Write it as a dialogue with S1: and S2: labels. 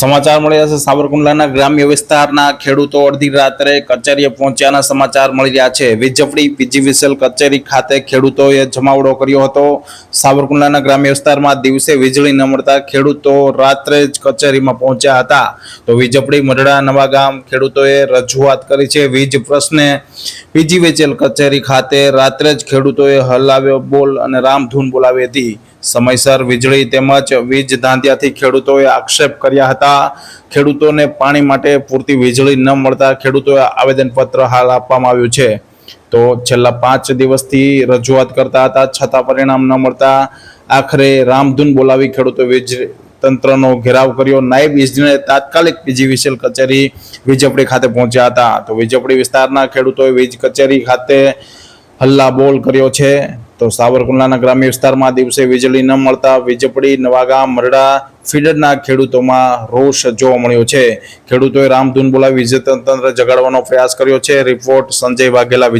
S1: સમાચાર મળ્યા છે. સાબરકુંડલાના ગ્રામ્ય વિસ્તારના ખેડૂતો અડધી રાત્રે કચેરીએ પહોંચ્યાના સમાચાર મળી રહ્યા છે. વીજપડી પીજીવીસીએલ કચેરી ખાતે ખેડૂતોએ જમાવડો કર્યો હતો. સાબરકુંડલાના ગ્રામ્ય વિસ્તારમાં દિવસે વીજળી ન મળતા ખેડૂતો રાત્રે જ કચેરીમાં પહોંચ્યા હતા. તો વીજપડી મઢડા નવા ગામ ખેડૂતોએ રજૂઆત કરી છે. વીજ પ્રશ્ને પીજીવીસીએલ કચેરી ખાતે રાત્રે જ ખેડૂતોએ હલાવ્યો બોલ અને રામધૂન બોલાવી હતી. સમયસર વીજળી તેમજ વીજ ધાંધ્યાથી ખેડૂતોએ આક્ષેપ કર્યા હતા. ખેડૂતોને પાણી માટે પૂરતી વીજળી ન મળતા ખેડૂતોએ આવેદનપત્ર હાલ આપવામાં આવ્યું છે. તો છેલ્લા પાંચ દિવસથી રજૂઆત કરતા હતા, છતાં પરિણામ ન મળતા. આખરે રામધૂન બોલાવી ખેડૂતો વીજ તંત્રનો ઘેરાવ કર્યો. નાયબ ઇજનેર તાત્કાલિક પીજીવીસીએલ કચેરી વીજપડી ખાતે પહોંચ્યા હતા. તો વીજપડી વિસ્તારના ખેડૂતોએ વીજ કચેરી ખાતે હલ્લા બોલ કર્યો છે. તો સાવરકુંડલાના ગ્રામ્ય વિસ્તારમાં દિવસે વીજળી ન મળતા વીજપડી નવાગામ મરડા, ફીડરના ખેડૂતોમાં રોષ જોવા મળ્યો છે. ખેડૂતોએ રામધૂન બોલાવી વીજતંત્ર જગાડવાનો પ્રયાસ કર્યો છે. રિપોર્ટ સંજય વાઘેલા